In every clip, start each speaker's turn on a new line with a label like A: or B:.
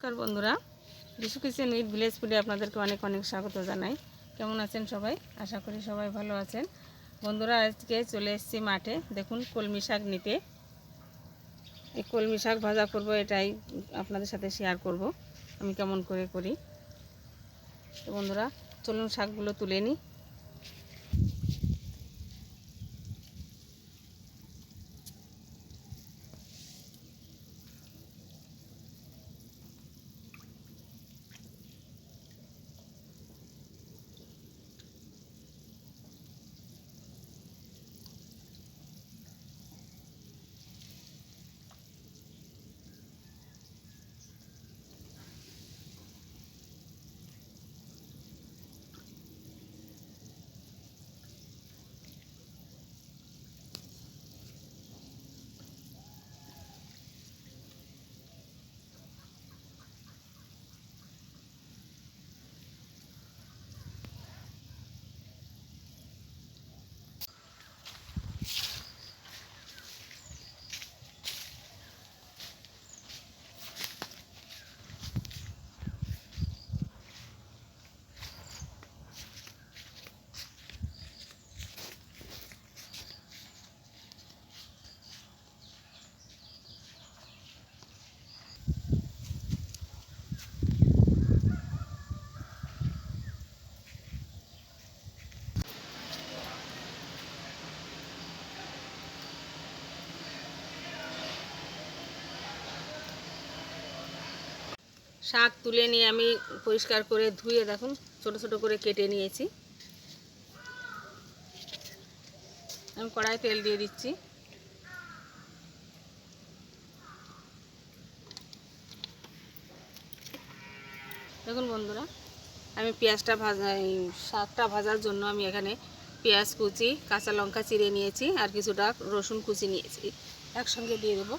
A: নমস্কার বন্ধুরা। রিসু kitchen with village ফুডে আপনাদেরকে অনেক অনেক স্বাগত জানাই। কেমন আছেন সবাই? আশা করি সবাই ভালো আছেন। বন্ধুরা, আজকে চলে এসেছি মাঠে। দেখুন, কলমি শাক নিতে। এই কলমি শাক ভাজা করব, এটাই আপনাদের সাথে শেয়ার করব। আমি কেমন করে করি? তো বন্ধুরা, চলুন শাকগুলো তুলে নিই। শাক তুলে নিয়ে আমি পরিষ্কার করে ধুয়ে দেখুন, ছোট ছোট করে কেটে নিয়েছি। আমি কড়াই তেল দিয়ে দিচ্ছি। দেখুন বন্ধুরা, আমি পেঁয়াজটা ভাজা শাকটা ভাজার জন্য আমি এখানে পেঁয়াজ কুচি, কাঁচা লঙ্কা চিড়ে নিয়েছি আর কিছুটা রসুন কুচি নিয়েছি। একসঙ্গে দিয়ে দেবো।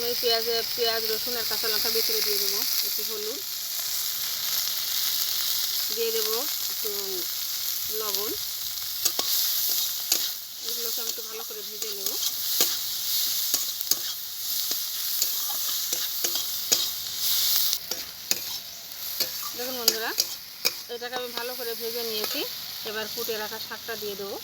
A: আমি পেঁয়াজ পেঁয়াজ, রসুন আর কাঁচা লঙ্কা ভিতরে দিয়ে দেবো, একটু হলুদ। দিয়ে দেবো একটু লবণ। এগুলোকে আমি একটু ভালো করে ভেজে নেব। দেখুন বন্ধুরা, এটাকে আমি ভালো করে ভেজে নিয়েছি। এবার ফুটে রাখা শাকটা দিয়ে দেবো।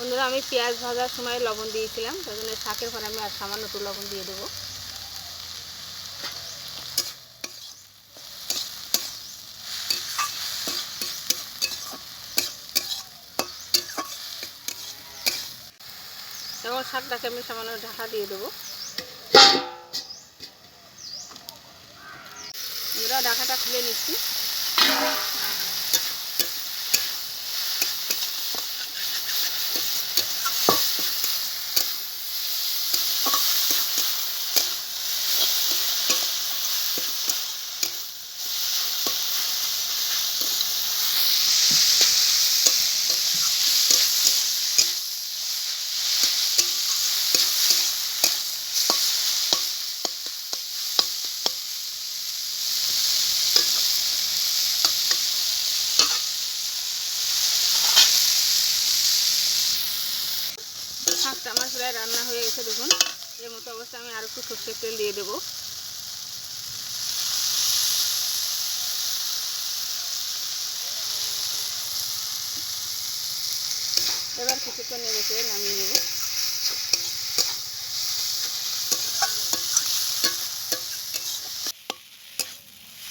A: বন্ধুরা, আমি পেঁয়াজ ভাজার সময় লবণ দিয়েছিলাম তাই জন্য শাকের পরে আমি আর সামান্য একটু লবণ দিয়ে দেবো। এবং শাকটাকে আমি সামান্য ঢাকা দিয়ে দেবো। বন্ধুরা, ঢাকাটা খুলে নিচ্ছি শাকটা আমার প্রায় রান্না হয়ে গেছে দেখুন। এর মতো অবস্থায় আমি আর একটু সর্ষের তেল দিয়ে দেবো। এবার কিছুক্ষণ নেড়ে চেড়ে নামিয়ে নেব।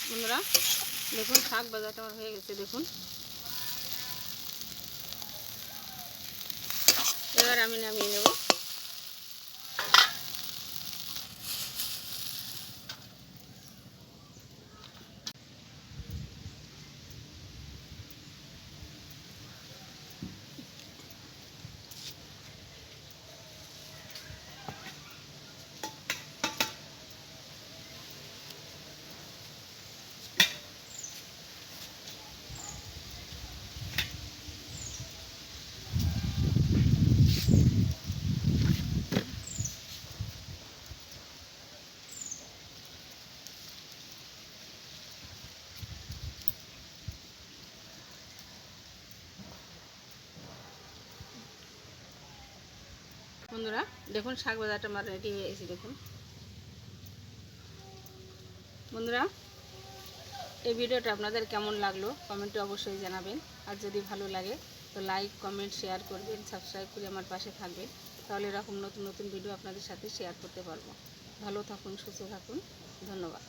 A: বন্ধুরা, দেখুন, শাক বাজারটা আমার হয়ে গেছে, দেখুন। এবার আমি নামিয়ে নেব। বন্ধুরা, দেখুন শাক ভাজাটা আমার রেডি হয়ে গেছে, দেখুন। বন্ধুরা, এই ভিডিওটা আপনাদের কেমন লাগল কমেন্টে অবশ্যই জানাবেন। আর যদি ভালো লাগে, তো লাইক কমেন্ট শেয়ার করবেন সাবস্ক্রাইব করে আমার পাশে থাকবেন। তাহলে এরকম নতুন নতুন ভিডিও আপনাদের সাথে শেয়ার করতে পারব। ভালো থাকুন, সুস্থ থাকুন। ধন্যবাদ।